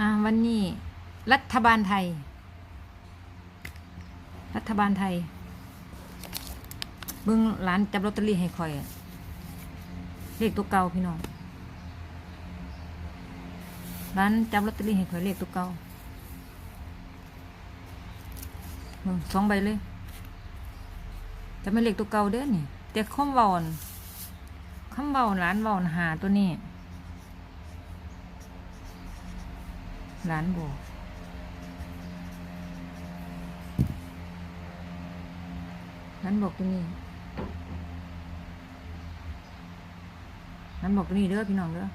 อ่าวันนี้ รัฐบาลไทย รัฐบาลไทย เบิ่งร้านจับลอตเตอรี่ให้คอยอะเลขตัวเก่าพี่น้องร้านจับลอตเตอรี่ให้คอยเลขตัวเก่าเบิ่งสองใบเลยจะไม่เลขตัวเก่าเด้อนี่แต่ข้อมเบอนข้อมเบาร้านเบอนหาตัวนี้ ร้านบอกร้านบอกตัวนี้ร้านบอกตัวนี้เด้อพี่น้องเด้อ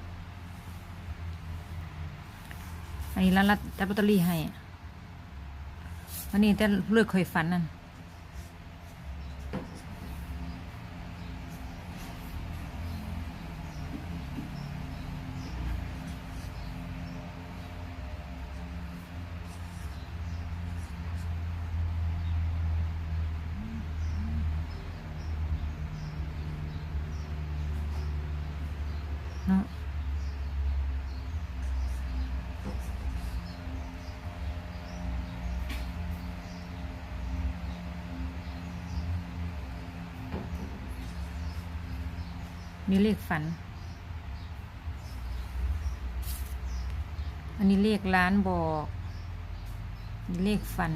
อันนี้ร้านรับจับลอตเตอรี่ให้วันนี้แต่เลือกเคยฝันนั่น นี่เลขฝัน อันนี้เลขร้านบอกเลขฝัน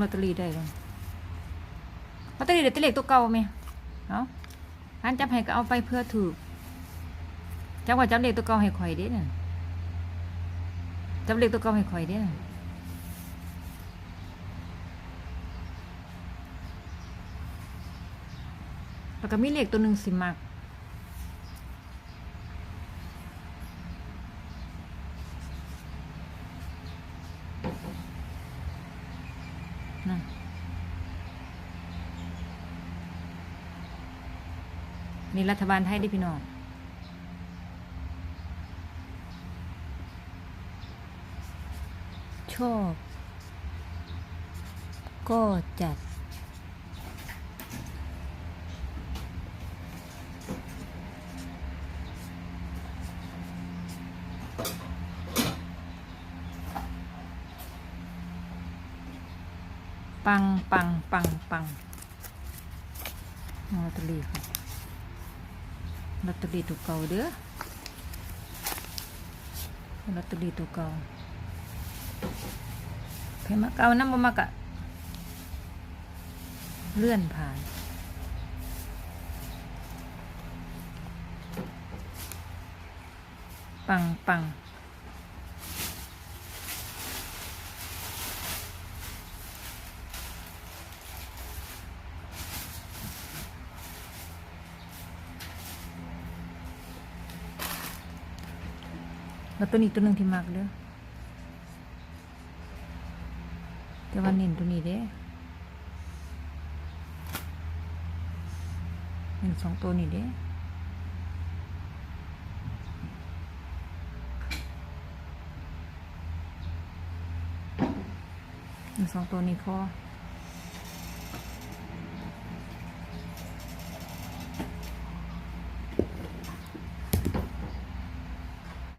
ลอตเตอรี่ได้เลยลอ ตเตอรี่เดี๋ยวจะเลขตัวเก่าไหมเอาอันจับให้ก็เอาไปเพื่อถูกจับว่าจับเลขตัวเก่าให้ข่อยเด้น่ะจับเลขตัวเก่าให้ข่อยเด้น่ะแล้วก็มีเลขตัวหนึ่งสิมักนะ นี่รัฐบาลไทยได้พี่น้องชอบ ก็จัด ปังปังปังปังลอตเตอรี่ค่ะ ลอตเตอรี่ตัวเก่าเด้อลอตเตอรี่ตัวเก่าใครมาเก่าน้ำบ่มากะเลื่อนผ่านปังปัง แล้วตัวนี้ตัวหนึ่งที่มักเด้อแต่ว่าเน้นตัวนี้เด้เน้นสองตัวนี้เด้เน้นสองตัวนี้พอ